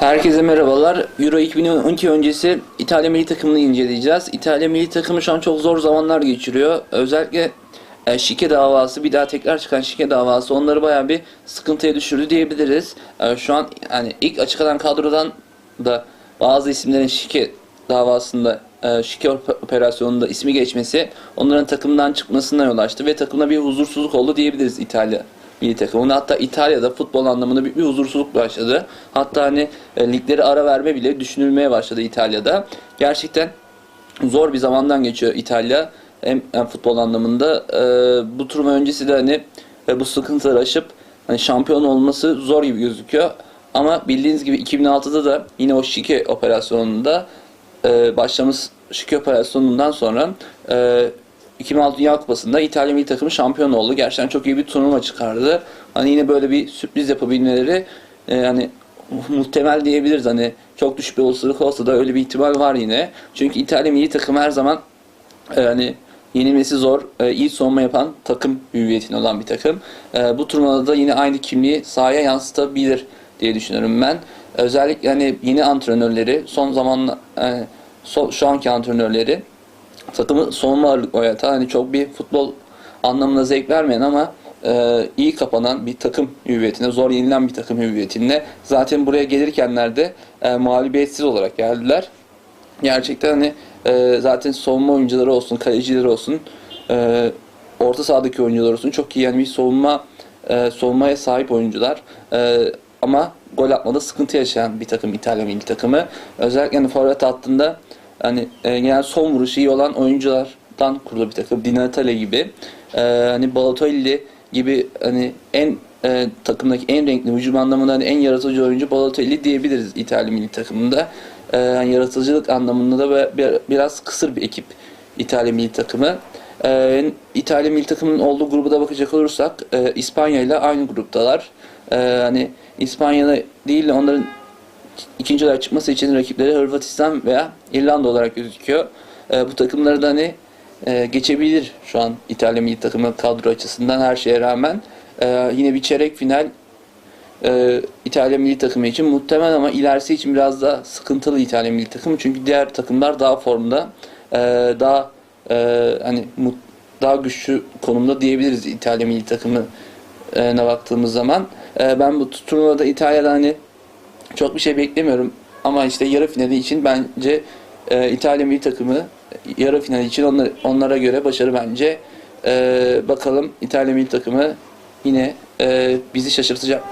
Herkese merhabalar. Euro 2012 öncesi İtalya milli takımını inceleyeceğiz. İtalya milli takımı şu an çok zor zamanlar geçiriyor. Özellikle e, şike davası, bir daha tekrar çıkan şike davası onları bayağı bir sıkıntıya düşürdü diyebiliriz. E, şu an hani ilk açıklanan kadrodan da bazı isimlerin şike davasında e, şike op- operasyonunda ismi geçmesi onların takımdan çıkmasına yol açtı ve takımda bir huzursuzluk oldu diyebiliriz İtalya milli takımına. Hatta İtalya'da futbol anlamında büyük bir huzursuzluk başladı. Hatta hani e, ligleri ara verme bile düşünülmeye başladı İtalya'da. Gerçekten zor bir zamandan geçiyor İtalya hem, hem futbol anlamında. E, bu turnuva öncesi de hani e, bu sıkıntıları aşıp hani şampiyon olması zor gibi gözüküyor. Ama bildiğiniz gibi 2006'da da yine o şike operasyonunda e, başlamış şike operasyonundan sonra e, 2006 Dünya Kupası'nda İtalya milli takımı şampiyon oldu. Gerçekten çok iyi bir turnuva çıkardı. Hani yine böyle bir sürpriz yapabilmeleri e, yani muhtemel diyebiliriz. Hani çok düşük bir olasılık olsa da öyle bir ihtimal var yine. Çünkü İtalya milli takımı her zaman e, hani yenilmesi zor, e, iyi savunma yapan takım hüviyetinde olan bir takım. E, bu turnuvada da yine aynı kimliği sahaya yansıtabilir diye düşünüyorum ben. Özellikle hani yeni antrenörleri, son zaman e, so- şu anki antrenörleri takımı savunma ağırlıklı oynatan hani çok bir futbol anlamında zevk vermeyen ama e, iyi kapanan bir takım hüviyetinde, zor yenilen bir takım hüviyetinde. Zaten buraya gelirkenler de e, mağlubiyetsiz olarak geldiler. Gerçekten hani e, zaten savunma oyuncuları olsun, kalecileri olsun, e, orta sahadaki oyuncular olsun çok iyi yani bir savunma e, savunmaya sahip oyuncular. E, ama gol atmada sıkıntı yaşayan bir takım İtalya milli takımı. Özellikle hani forvet hattında hani e, genel son vuruşu iyi olan oyunculardan kurulu bir takım. Di Natale gibi. E, hani Balotelli gibi hani en e, takımdaki en renkli hücum anlamında hani en yaratıcı oyuncu Balotelli diyebiliriz İtalya milli takımında. E, yani yaratıcılık anlamında da bir- biraz kısır bir ekip İtalya milli takımı. E, İtalya milli takımının olduğu gruba da bakacak olursak e, İspanya ile aynı gruptalar. E, hani İspanya'da değil de onların ikinci olarak çıkması için rakipleri Hırvatistan veya İrlanda olarak gözüküyor. E, bu takımları da hani e, geçebilir şu an İtalya milli takımı kadro açısından her şeye rağmen. E, yine bir çeyrek final e, İtalya milli takımı için muhtemel ama ilerisi için biraz daha sıkıntılı İtalya milli takımı çünkü diğer takımlar daha formda, e, daha e, hani mut- daha güçlü konumda diyebiliriz İtalya milli takımına baktığımız zaman. E, ben bu turnuvada İtalya'dan hani çok bir şey beklemiyorum ama işte yarı finali için bence e, İtalya milli takımı yarı final için onlar, onlara göre başarı bence. E, bakalım İtalya milli takımı yine e, bizi şaşırtacak.